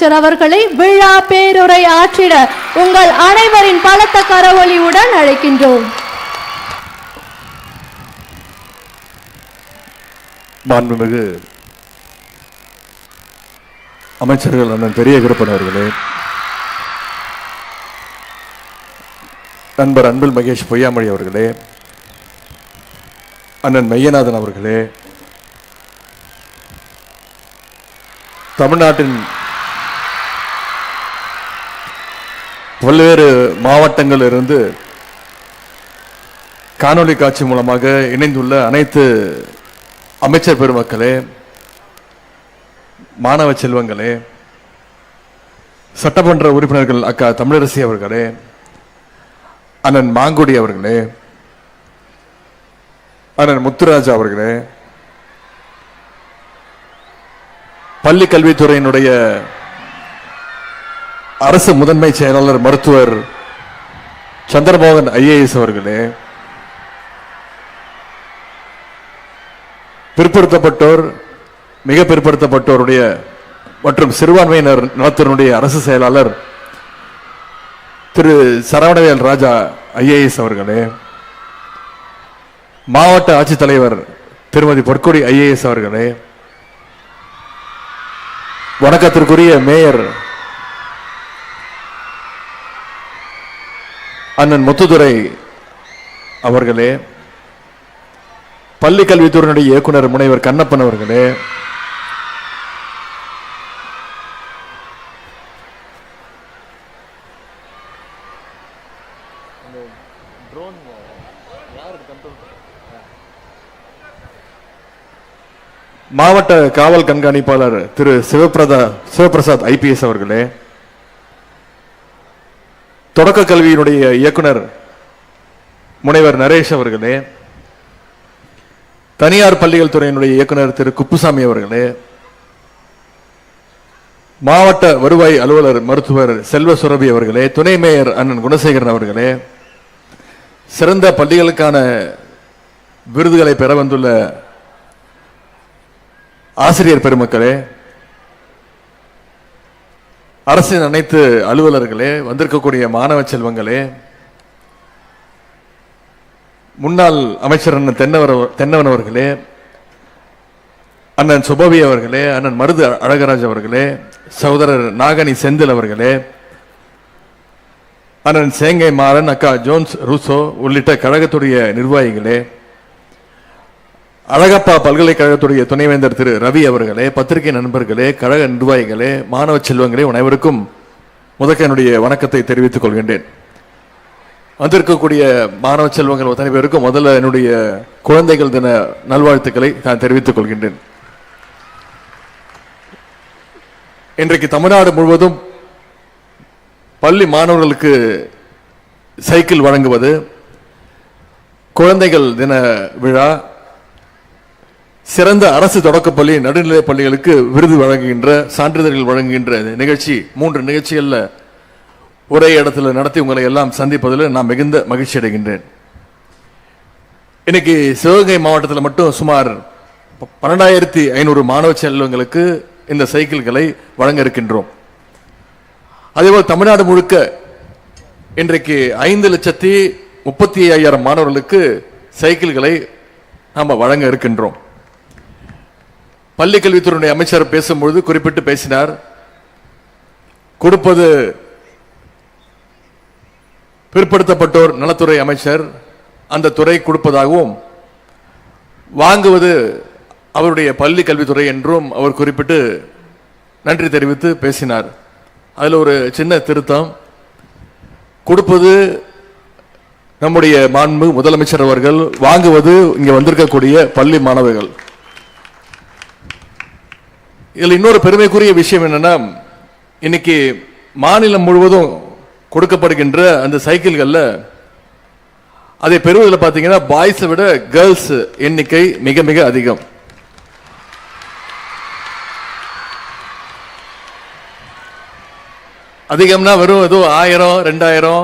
அமைச்சர் அவர்களை விழா பேருரை ஆற்றிட உங்கள் அனைவரின் பலத்த கரவொலியுடன் அழைக்கின்றோம். மாண்புமிகு அமைச்சர்கள் அண்ணன் பெரிய விருப்பன் அவர்களே நண்பர் அன்பில் மகேஷ் பொய்யாமொழி அவர்களே அண்ணன் மெய்யநாதன் அவர்களே தமிழ்நாட்டின் பல்வேறு மாவட்டங்களிலிருந்து காணொளி காட்சி மூலமாக இணைந்துள்ள அனைத்து அமைச்சர் பெருமக்களே மாணவ செல்வங்களே சட்டமன்ற உறுப்பினர்கள் அக்கா தமிழரசி அவர்களே அண்ணன் மாங்குடி அவர்களே அண்ணன் முத்துராஜா அவர்களே பள்ளி கல்வித்துறையினுடைய அரசு முதன்மை செயலாளர் மருத்துவர் சந்திரமோகன் ஐஏஎஸ் அவர்களே பிற்படுத்தப்பட்டோர் மிக பிற்படுத்தப்பட்டோருடைய மற்றும் சிறுபான்மையினர் நலத்தினுடைய அரசு செயலாளர் திரு சரவணவேல் ராஜா ஐஏஎஸ் அவர்களே மாவட்ட ஆட்சித்தலைவர் திருமதி பொற்கொடி ஐஏஎஸ் அவர்களே வணக்கத்திற்குரிய மேயர் அண்ணன் முத்துதுரை அவர்களே பள்ளி கல்வித்துறையினுடைய இயக்குனர் முனைவர் கண்ணப்பன் அவர்களே மாவட்ட காவல் கண்காணிப்பாளர் திரு சிவபிரதா சிவபிரசாத் ஐபிஎஸ் அவர்களே தொடக்க கல்வியினுடைய இயக்குனர் முனைவர் நரேஷ் அவர்களே தனியார் பள்ளிகள் துறையினுடைய இயக்குனர் திரு குப்புசாமி அவர்களே மாவட்ட வருவாய் அலுவலர் மருத்துவர் செல்வ சுரபி அவர்களே துணை மேயர் அண்ணன் குணசேகரன் அவர்களே சிறந்த பள்ளிகளுக்கான விருதுகளை பெற வந்துள்ள ஆசிரியர் பெருமக்களே அரசின் அனைத்து அலுவலர்களே வந்திருக்கக்கூடிய மாணவ செல்வங்களே முன்னாள் அமைச்சர் அண்ணன் தென்னவர் தென்னவன் அவர்களே அண்ணன் சுபவி அவர்களே அண்ணன் மருது அழகராஜ் அவர்களே சகோதரர் நாகனி செந்தில் அவர்களே அண்ணன் சேங்கை மாறன் அக்கா ஜோன்ஸ் ரூசோ உள்ளிட்ட கழகத்துடைய நிர்வாகிகளே அழகப்பா பல்கலைக்கழகத்துடைய துணைவேந்தர் திரு ரவி அவர்களே பத்திரிகை நண்பர்களே கழக நிர்வாகிகளே மாணவ செல்வங்களே அனைவருக்கும் முதக்க என்னுடைய வணக்கத்தை தெரிவித்துக் கொள்கின்றேன். வந்திருக்கக்கூடிய மாணவ செல்வங்கள் அத்தனை பேருக்கும் முதல்ல என்னுடைய குழந்தைகள் தின நல்வாழ்த்துக்களை நான் தெரிவித்துக் கொள்கின்றேன். இன்றைக்கு தமிழ்நாடு முழுவதும் பள்ளி மாணவர்களுக்கு சைக்கிள் வழங்குவது குழந்தைகள் தின விழா சிறந்த அரசு தொடக்கப்பள்ளி நடுநிலைப் பள்ளிகளுக்கு விருது வழங்குகின்ற சான்றிதழ்கள் வழங்குகின்ற நிகழ்ச்சி மூன்று நிகழ்ச்சிகளில் ஒரே இடத்துல நடத்தி உங்களை எல்லாம் சந்திப்பதில் நான் மிகுந்த மகிழ்ச்சி அடைகின்றேன். இன்னைக்கு சிவகங்கை மாவட்டத்தில் மட்டும் சுமார் பன்னெண்டாயிரத்தி ஐநூறு மாணவ செல்வங்களுக்கு இந்த சைக்கிள்களை வழங்க இருக்கின்றோம். அதேபோல் தமிழ்நாடு முழுக்க இன்றைக்கு ஐந்து லட்சத்தி முப்பத்தி ஐயாயிரம் மாணவர்களுக்கு சைக்கிள்களை நாம் வழங்க இருக்கின்றோம். பள்ளி கல்வித்துறையுடைய அமைச்சர் பேசும்பொழுது குறிப்பிட்டு பேசினார். கொடுப்பது பிற்படுத்தப்பட்டோர் நலத்துறை அமைச்சர் அந்த துறை கொடுப்பதாகவும் வாங்குவது அவருடைய பள்ளி கல்வித்துறை என்றும் அவர் குறிப்பிட்டு நன்றி தெரிவித்து பேசினார். அதில் ஒரு சின்ன திருத்தம். கொடுப்பது நம்முடைய மாண்பு முதலமைச்சர் அவர்கள் வாங்குவது இங்கே வந்திருக்கக்கூடிய பள்ளி மாணவர்கள். இதில் இன்னொரு பெருமைக்குரிய விஷயம் என்னென்னா இன்னைக்கு மாநிலம் முழுவதும் கொடுக்கப்படுகின்ற அந்த சைக்கிள்களில் அதை பெறுவதில் பார்த்தீங்கன்னா பாய்ஸை விட கேர்ள்ஸ் எண்ணிக்கை மிக மிக அதிகம். அதிகம்னா வெறும் ஏதோ ஆயிரம் ரெண்டாயிரம்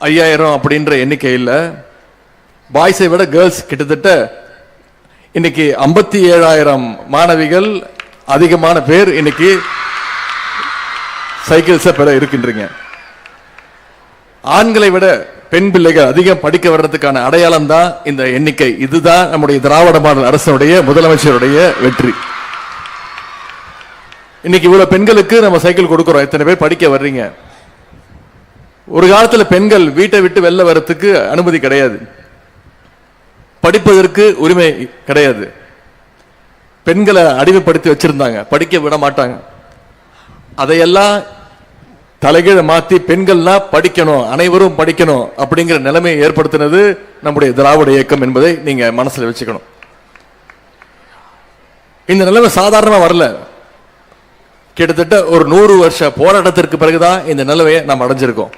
ஐயாயிரம் அப்படின்ற எண்ணிக்கை இல்லை. பாய்ஸை விட கேர்ள்ஸ் கிட்டத்தட்ட இன்னைக்கு ஐம்பத்தி ஏழாயிரம் மாணவிகள் அதிகமான பேர் இன்னைக்கு சைக்கிள்ஸை பெற இருக்கின்றீங்க. ஆண்களை விட பெண் பிள்ளைகள் அதிகம் படிக்க வர்றதுக்கான அடையாளம் தான் இந்த எண்ணிக்கை. இதுதான் நம்முடைய திராவிட மாடல் அரசனுடைய முதலமைச்சருடைய வெற்றி. இன்னைக்கு இவ்வளவு பெண்களுக்கு நம்ம சைக்கிள் கொடுக்கிறோம். எத்தனை பேர் படிக்க வர்றீங்க? ஒரு காலத்தில் பெண்கள் வீட்டை விட்டு வெளில வர்றதுக்கு அனுமதி கிடையாது. படிப்பதற்கு உரிமை கிடையாது. பெண்களை அடிமைப்படுத்தி வச்சிருந்தாங்க. படிக்க விட மாட்டாங்க. அதையெல்லாம் தலைகீழ மாத்தி பெண்கள்லாம் படிக்கணும் அனைவரும் படிக்கணும் அப்படிங்கிற நிலைமையை ஏற்படுத்தினது நம்முடைய திராவிட இயக்கம் என்பதை நீங்க மனசில் வச்சுக்கணும். இந்த நிலைமை சாதாரணமாக வரல. கிட்டத்தட்ட ஒரு நூறு வருஷ போராட்டத்திற்கு பிறகுதான் இந்த நிலைமையை நாம் அடைஞ்சிருக்கோம்.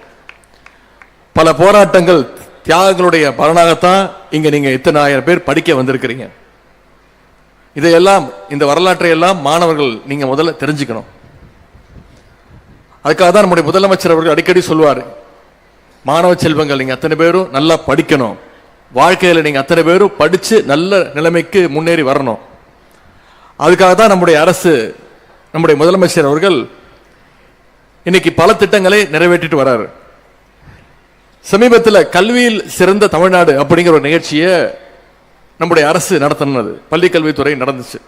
பல போராட்டங்கள் தியாகங்களுடைய பலனாகத்தான் இங்க நீங்க இத்தனை ஆயிரம் பேர் படிக்க வந்திருக்கிறீங்க. இதையெல்லாம் இந்த வரலாற்றை எல்லாம் மாணவர்கள் நீங்கள் முதல்ல தெரிஞ்சுக்கணும். அதுக்காக தான் நம்முடைய முதலமைச்சர் அவர்கள் அடிக்கடி சொல்வார் மாணவ செல்வங்கள் நீங்கள் அத்தனை பேரும் நல்லா படிக்கணும். வாழ்க்கையில் நீங்கள் அத்தனை பேரும் படித்து நல்ல நிலைமைக்கு முன்னேறி வரணும். அதுக்காக தான் நம்முடைய அரசு நம்முடைய முதலமைச்சர் அவர்கள் இன்னைக்கு பல திட்டங்களை நிறைவேற்றிட்டு வர்றாரு சமீபத்தில் கல்வியில் சிறந்த தமிழ்நாடு அப்படிங்கிற ஒரு நிகழ்ச்சியை நம்முடைய அரசு நடத்தினது. பள்ளிக்கல்வித்துறை நடந்துச்சு.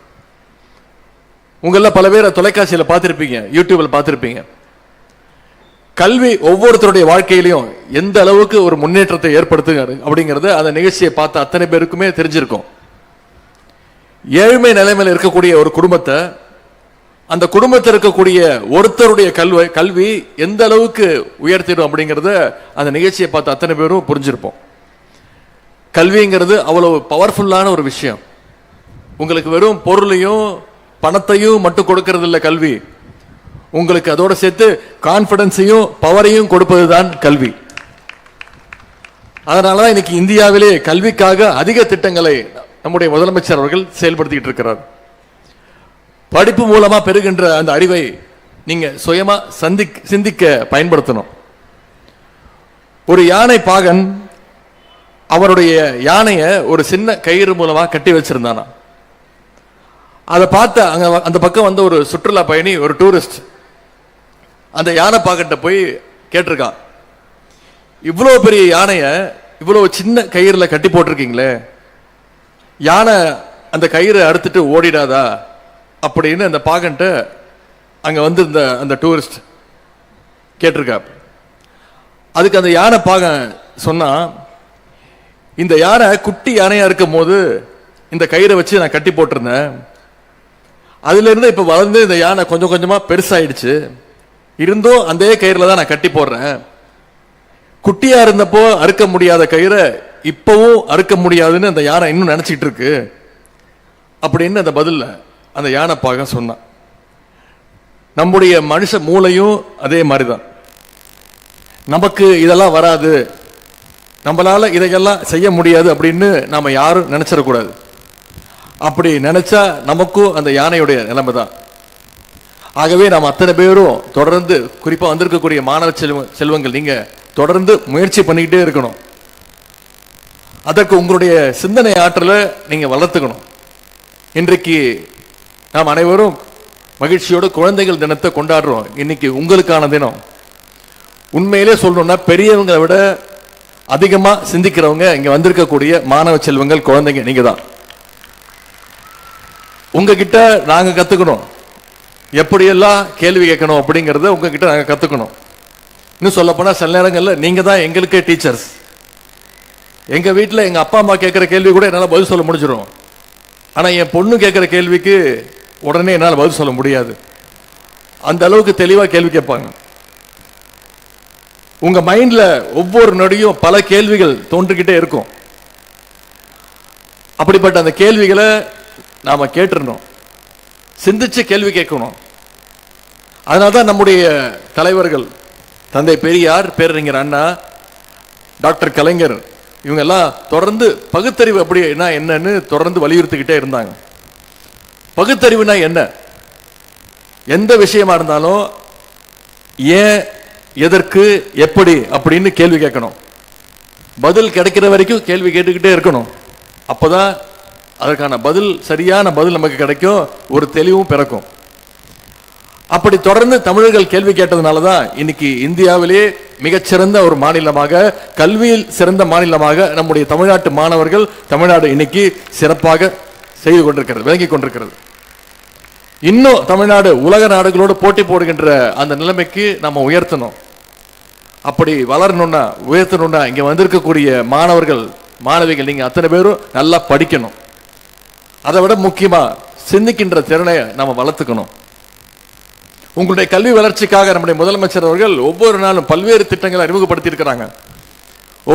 உங்களில் பல பேரை தொலைக்காட்சியில் பார்த்துருப்பீங்க யூடியூப்பில் பார்த்துருப்பீங்க. கல்வி ஒவ்வொருத்தருடைய வாழ்க்கையிலையும் எந்த அளவுக்கு ஒரு முன்னேற்றத்தை ஏற்படுத்துங்க அப்படிங்கறது அந்த நிகழ்ச்சியை பார்த்த அத்தனை பேருக்குமே தெரிஞ்சிருக்கும். ஏழ்மை நிலைமையில இருக்கக்கூடிய ஒரு குடும்பத்தை அந்த குடும்பத்தில் இருக்கக்கூடிய ஒருத்தருடைய கல்வி கல்வி எந்த அளவுக்கு உயர்த்திடும் அப்படிங்கிறத அந்த நிகழ்ச்சியை பார்த்து அத்தனை பேரும் புரிஞ்சிருப்போம். கல்விங்கிறது அவ்வளவு பவர்ஃபுல்லான ஒரு விஷயம். உங்களுக்கு வெறும் பொருளையும் பணத்தையும் மட்டும் கொடுக்கறது இல்லை கல்வி. உங்களுக்கு அதோட சேர்த்து கான்ஃபிடென்ஸையும் பவரையும் கொடுப்பது தான் கல்வி. அதனாலதான் இன்னைக்கு இந்தியாவிலே கல்விக்காக அதிக திட்டங்களை நம்முடைய முதலமைச்சர் அவர்கள் செயல்படுத்திக்கிட்டு இருக்கிறார். படிப்பு மூலமாக பெறுகின்ற அந்த அறிவை நீங்கள் சுயமாக சந்தி சிந்திக்க பயன்படுத்தணும். ஒரு யானை பாகன் அவருடைய யானையை ஒரு சின்ன கயிறு மூலமாக கட்டி வச்சிருந்தானா. அதை பார்த்த அங்கே வ- அந்த பக்கம் வந்த ஒரு சுற்றுலா பயணி ஒரு டூரிஸ்ட் அந்த யானை பாகன்ட்ட போய் கேட்டிருக்கான் இவ்வளோ பெரிய யானையை இவ்வளோ சின்ன கயிறில் கட்டி போட்டிருக்கீங்களே. யானை அந்த கயிறை அறுத்துட்டு ஓடிடாதா? அப்படின்னு அந்த பாகன்ட்ட அங்கே வந்து இந்த அந்த டூரிஸ்ட் கேட்டிருக்கா. அதுக்கு அந்த யானை பாகன் சொன்னால் இந்த யானை குட்டி யானையா இருக்கும் போது இந்த கயிறை வச்சு நான் கட்டி போட்டிருந்தேன். அதுல இருந்து இப்ப வளர்ந்து இந்த யானை கொஞ்சம் கொஞ்சமா பெருசாயிடுச்சு. இருந்தும் அதே கயிறுல தான் நான் கட்டி போடுறேன். குட்டியா இருந்தப்போ அறுக்க முடியாத கயிறை இப்பவும் அறுக்க முடியாதுன்னு அந்த யானை இன்னும் நினைச்சிட்டு இருக்கு. அப்படின்னு அந்த பதில்ல அந்த யானை பாக சொன்னான். நம்முடைய மனுஷ மூளையும் அதே மாதிரிதான். நமக்கு இதெல்லாம் வராது. நம்மளால இதையெல்லாம் செய்ய முடியாது அப்படின்னு நாம் யாரும் நினச்சிடக்கூடாது அப்படி நினச்சா நமக்கும் அந்த யானையுடைய நிலைமை தான் ஆகவே நாம் அத்தனை பேரும் தொடர்ந்து குறிப்பாக வந்திருக்கக்கூடிய மாணவ செல்வ செல்வங்கள் நீங்கள் தொடர்ந்து முயற்சி பண்ணிக்கிட்டே இருக்கணும். அதற்கு உங்களுடைய சிந்தனை ஆற்றலை நீங்கள் வளர்த்துக்கணும். இன்றைக்கு நாம் அனைவரும் மகிழ்ச்சியோட குழந்தைகள் தினத்தை கொண்டாடுறோம். இன்னைக்கு உங்களுக்கான தினம். உண்மையிலே சொல்லணும்னா பெரியவங்களை விட அதிகமாக சிந்திக்கிறவங்க இங்கே வந்திருக்கக்கூடிய மாணவ செல்வங்கள் குழந்தைங்க நீங்கள் தான் உங்ககிட்ட நாங்கள் கற்றுக்கணும் எப்படியெல்லாம் கேள்வி கேட்கணும் அப்படிங்கிறத உங்ககிட்ட நாங்கள் கற்றுக்கணும் இன்னும் சொல்லப்போனால் சில நேரங்களில் நீங்கள் தான் எங்களுக்கே டீச்சர்ஸ் எங்கள் வீட்டில் எங்கள் அப்பா அம்மா கேட்குற கேள்வி கூட என்னால் பதில் சொல்ல முடிஞ்சிடும். ஆனால் என் பொண்ணு கேட்குற கேள்விக்கு உடனே என்னால் பதில் சொல்ல முடியாது. அந்த அளவுக்கு தெளிவாக கேள்வி கேட்பாங்க. உங்க மைண்ட்ல ஒவ்வொரு நொடியும் பல கேள்விகள் தோன்றிக்கிட்டே இருக்கும். அப்படிப்பட்ட அந்த கேள்விகளை நாம கேட்டுறணும். சிந்திச்சு கேள்வி கேட்கணும். அதனால்தான் நம்முடைய தலைவர்கள் தந்தை பெரியார் பேரறிஞர் அண்ணா டாக்டர் கலைஞர் இவங்கெல்லாம் தொடர்ந்து பகுத்தறிவு அப்படின்னா என்னன்னு தொடர்ந்து வலியுறுத்திக்கிட்டே இருந்தாங்க. பகுத்தறிவுனா என்ன? எந்த விஷயமா இருந்தாலும் ஏன் எதற்கு எப்படி அப்படின்னு கேள்வி கேட்கணும். பதில் கிடைக்கிற வரைக்கும் கேள்வி கேட்டுக்கிட்டே இருக்கணும். அப்பதான் அதற்கான பதில் சரியான பதில் நமக்கு கிடைக்கும். ஒரு தெளிவும் பிறக்கும். அப்படி தொடர்ந்து தமிழர்கள் கேள்வி கேட்டதுனால தான் இன்னைக்கு இந்தியாவிலே மிகச்சிறந்த ஒரு மாநிலமாக கல்வியில் சிறந்த மாநிலமாக நம்முடைய தமிழ்நாட்டு மாணவர்கள் தமிழ்நாடு இன்னைக்கு சிறப்பாக செய்து கொண்டிருக்கிறது விளங்கி கொண்டிருக்கிறது. இன்னும் தமிழ்நாடு உலக நாடுகளோடு போட்டி போடுகின்ற அந்த நிலைமைக்கு நம்ம உயர்த்தணும். அப்படி வளரணும்னா உயர்த்தணும்னா இங்க வந்திருக்கக்கூடிய மாணவர்கள் மாணவிகள் நீங்க அத்தனை பேரும் நல்லா படிக்கணும். அதை விட முக்கியமா சிந்திக்கின்ற திறனை நம்ம வளர்த்துக்கணும். உங்களுடைய கல்வி வளர்ச்சிக்காக நம்முடைய முதலமைச்சர் அவர்கள் ஒவ்வொரு நாளும் பல்வேறு திட்டங்களை அறிமுகப்படுத்தி இருக்கிறாங்க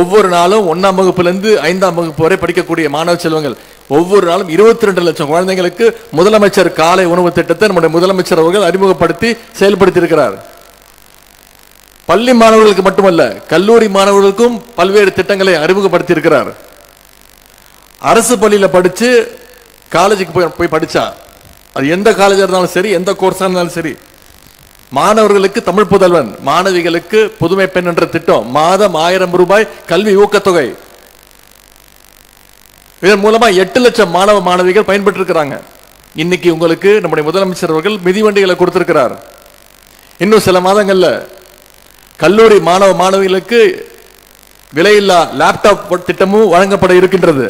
ஒவ்வொரு நாளும் ஒன்னாம் வகுப்புல இருந்து ஐந்தாம் வகுப்பு வரை படிக்கக்கூடிய மாணவ செல்வங்கள் ஒவ்வொரு நாளும் இருபத்தி ரெண்டு லட்சம் குழந்தைங்களுக்கு முதலமைச்சர் காலை உணவு திட்டத்தை நம்முடைய முதலமைச்சர் அவர்கள் அறிமுகப்படுத்தி செயல்படுத்தி இருக்கிறார் பள்ளி மாணவர்களுக்கு மட்டுமல்ல கல்லூரி மாணவர்களுக்கும் பல்வேறு திட்டங்களை அறிமுகப்படுத்தி இருக்கிறார் அரசு பள்ளியில படிச்சு காலேஜுக்கு போய் போய் படிச்சா அது எந்த காலேஜாக இருந்தாலும் சரி எந்த கோர்ஸா இருந்தாலும் சரி மாணவர்களுக்கு தமிழ் புதல்வன் மாணவிகளுக்கு புதுமை பெண் என்ற திட்டம் மாதம் ஆயிரம் ரூபாய் கல்வி ஊக்கத்தொகை. இதன் மூலமா எட்டு லட்சம் மாணவ மாணவிகள் பயன்பெற்று இருக்கிறாங்க இன்னைக்கு உங்களுக்கு நம்முடைய முதலமைச்சர் அவர்கள் மிதிவண்டிகளை கொடுத்திருக்கிறார். இன்னும் சில மாதங்கள்ல கல்லூரி மாணவ மாணவிகளுக்கு விலையில்லா லேப்டாப் திட்டமும் வழங்கப்பட இருக்கின்றது.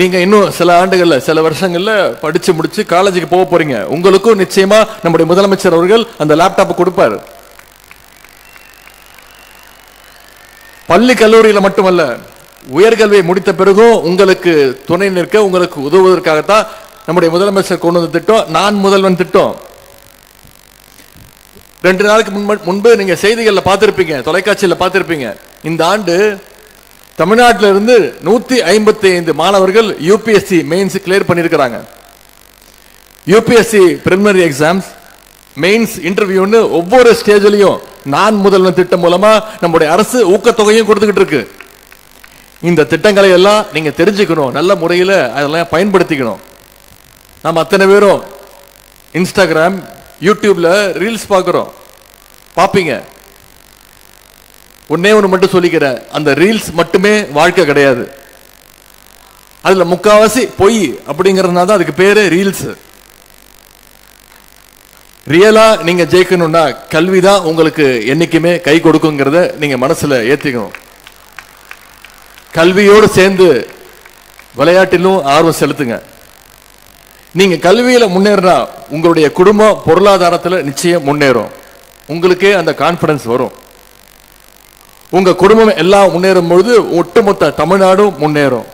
நீங்க இன்னும் சில ஆண்டுகள்ல சில வருஷங்கள்ல படிச்சு முடிச்சு காலேஜுக்கு போக போறீங்க. உங்களுக்கும் நிச்சயமா நம்முடைய முதலமைச்சர் அவர்கள் அந்த லேப்டாப் கொடுப்பார். பள்ளி கல்லூரியில மட்டுமல்ல உயர்கல்வியை முடித்த பிறகும் உங்களுக்கு துணை நிற்க உங்களுக்கு உதவுவதற்காகத்தான் நம்முடைய முதலமைச்சர் கொண்டு வந்த திட்டம். நான் முதல்வன் திட்டம். ரெண்டு நாளுக்கு முன்பு முன்பு நீங்க செய்திகளில் பார்த்துருப்பீங்க தொலைக்காட்சியில் பார்த்துருப்பீங்க. இந்த ஆண்டு தமிழ்நாட்டில் இருந்து நூத்தி ஐம்பத்தி ஐந்து மாணவர்கள் யூபிஎஸ்சி மெயின்ஸ் கிளியர் பண்ணியிருக்கிறாங்க. யூபிஎஸ்சி பிரிலிமினரி எக்ஸாம்ஸ் மெயின்ஸ் இன்டர்வியூன்னு ஒவ்வொரு ஸ்டேஜ்லயும் நான் முதல்வன் திட்டம் மூலமா நம்முடைய அரசு ஊக்கத்தொகையும் கொடுத்துக்கிட்டு இருக்கு. இந்த திட்டங்களை எல்லாம் நீங்க தெரிஞ்சுக்கணும் நல்ல முறையில் அதெல்லாம் பயன்படுத்திக்கணும். நம்ம அத்தனை பேரும் இன்ஸ்டாகிராம் யூடியூப்ல ரீல்ஸ் பார்க்குறோம் பார்ப்பீங்க ஒன்னே ஒன்று மட்டும் சொல்லிக்கிறேன். அந்த ரீல்ஸ் மட்டுமே வாழ்க்கை கிடையாது. அதில் முக்காவாசி பொய் அப்படிங்கிறதுனால தான் அதுக்கு பேரு ரீல்ஸ். ரியலா நீங்க ஜெயிக்கணும்னா கல்வி தான் உங்களுக்கு என்னைக்குமே கை கொடுக்குங்கிறத நீங்க மனசுல ஏத்திக்கணும். கல்வியோடு சேர்ந்து விளையாட்டிலும் ஆர்வம் செலுத்துங்க. நீங்க கல்வியில முன்னேறினா உங்களுடைய குடும்பம் பொருளாதாரத்துல நிச்சயம் முன்னேறும். உங்களுக்கே அந்த கான்பிடன்ஸ் வரும். உங்க குடும்பம் எல்லாம் முன்னேறும் பொழுது ஒட்டுமொத்த தமிழ்நாடும் முன்னேறும்.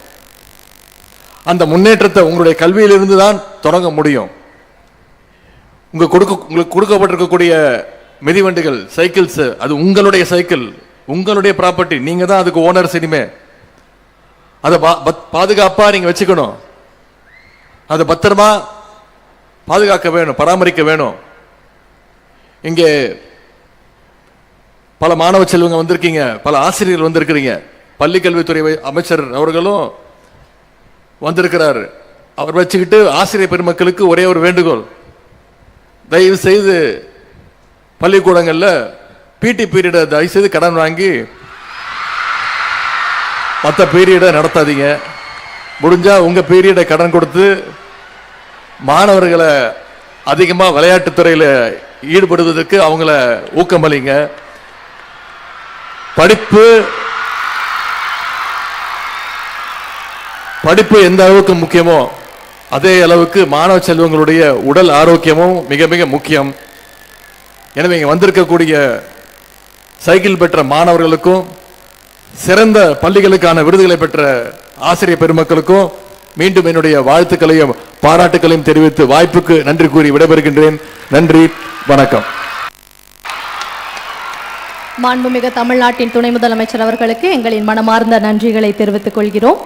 அந்த முன்னேற்றத்தை உங்களுடைய கல்வியிலிருந்து தான் தொடங்க முடியும். உங்க கொடுக்க உங்களுக்கு கொடுக்கப்பட்டிருக்கக்கூடிய மிதிவண்டிகள் சைக்கிள்ஸ் அது உங்களுடைய சைக்கிள் உங்களுடைய ப்ராப்பர்ட்டி நீங்க தான் அதுக்கு ஓனர் இனிமே அதை பா- பத்- பாதுகாப்பா நீங்க வச்சுக்கணும். அதை பத்திரமா பாதுகாக்க வேணும் பராமரிக்க வேணும். இங்கே பல மாணவ செல்வங்க வந்திருக்கீங்க பல ஆசிரியர்கள் வந்திருக்கிறீங்க. பள்ளி கல்வித்துறை அமைச்சர் அவர்களும் வந்திருக்கிறார். அவர் வச்சுக்கிட்டு ஆசிரியர் பெருமக்களுக்கு ஒரே ஒரு வேண்டுகோள். தயவு செய்து பள்ளிக்கூடங்களில் பிடி பீரியடை தயவு செய்து கடன் வாங்கி மற்ற பீரியடை நடத்தாதீங்க. முடிஞ்சால் உங்கள் பீரியடை கடன் கொடுத்து மாணவர்களை அதிகமாக விளையாட்டுத்துறையில் ஈடுபடுவதற்கு அவங்கள ஊக்கமளிங்க. படிப்பு படிப்பு எந்த அளவுக்கு முக்கியமோ அதே அளவுக்கு மாணவ செல்வங்களுடைய உடல் ஆரோக்கியமும் மிக மிக முக்கியம். எனவே இங்கே வந்திருக்கக்கூடிய சைக்கிள் பெற்ற மாணவர்களுக்கும் சிறந்த பள்ளிகளுக்கான விருதுகளை பெற்ற ஆசிரியர் பெருமக்களுக்கும் மீண்டும் என்னுடைய வாழ்த்துக்களையும் பாராட்டுகளையும் தெரிவித்து வாய்ப்புக்கு நன்றி கூறி விடைபெறுகின்றேன். நன்றி வணக்கம். மாண்புமிகு தமிழ்நாட்டின் துணை முதலமைச்சர் அவர்களுக்கு எங்களின் மனமார்ந்த நன்றிகளை தெரிவித்துக் கொள்கிறோம்.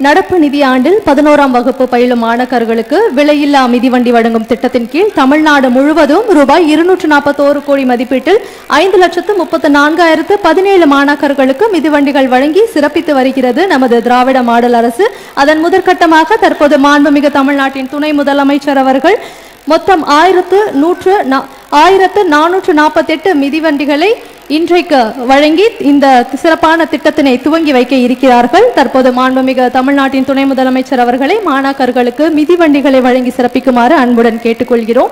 நடப்பு நிதியாண்டில் பதினோராம் வகுப்பு பயிலும் மாணக்கர்களுக்கு விலையில்லா மிதிவண்டி வழங்கும் திட்டத்தின் கீழ் தமிழ்நாடு முழுவதும் ரூபாய் இருநூற்று நாற்பத்தோரு கோடி மதிப்பீட்டில் ஐந்து லட்சத்து முப்பத்து நான்காயிரத்து பதினேழு மாணாக்கர்களுக்கு மிதிவண்டிகள் வழங்கி சிறப்பித்து வருகிறது நமது திராவிட மாடல் அரசு. அதன் முதற்கட்டமாக தற்போது மாண்புமிகு தமிழ்நாட்டின் துணை முதலமைச்சர் அவர்கள் மொத்தம் ஆயிரத்து நூற்று நா- ஆயிரத்து நானூற்று நாற்பத்தெட்டு மிதிவண்டிகளை இன்றைக்கு வழங்கி இந்த சிறப்பான திட்டத்தினை துவங்கி வைக்க இருக்கிறார்கள். தற்போது மாண்புமிகு தமிழ்நாட்டின் துணை முதலமைச்சர் அவர்களை மாணாக்கர்களுக்கு மிதிவண்டிகளை வழங்கி சிறப்பிக்குமாறு அன்புடன் கேட்டுக்கொள்கிறோம்.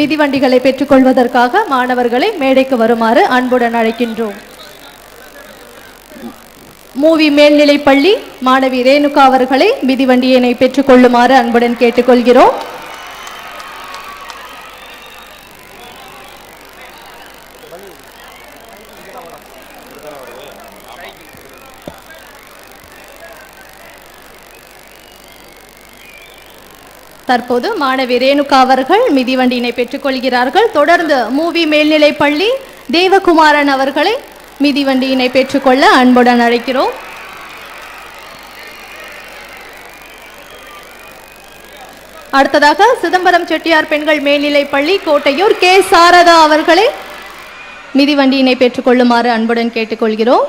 மிதிவண்டிகளை பெற்றுக்கொள்வதற்காக மாணவர்களை மேடைக்கு வருமாறு அன்புடன் அழைக்கின்றோம். மூவி மேல்நிலைப்பள்ளி மாணவி ரேணுகா அவர்களை மிதிவண்டியினை பெற்றுக்கொள்ளுமாறு அன்புடன் கேட்டுக்கொள்கிறோம். தற்போது மாணவி ரேணுகா அவர்கள் மிதிவண்டியினை பெற்றுக்கொள்கிறார்கள். தொடர்ந்து மூவி மேல்நிலைப்பள்ளி தேவகுமாரன் அவர்களை மிதிவண்டியினை பெற்றுக்கொள்ள அன்புடன் அழைக்கிறோம். அடுத்ததாக சிதம்பரம் செட்டியார் பெண்கள் மேல்நிலைப்பள்ளி கோட்டையூர் கே. சாரதா அவர்களை மிதிவண்டியினை பெற்றுக்கொள்ளுமாறு அன்புடன் கேட்டுக்கொள்கிறோம்.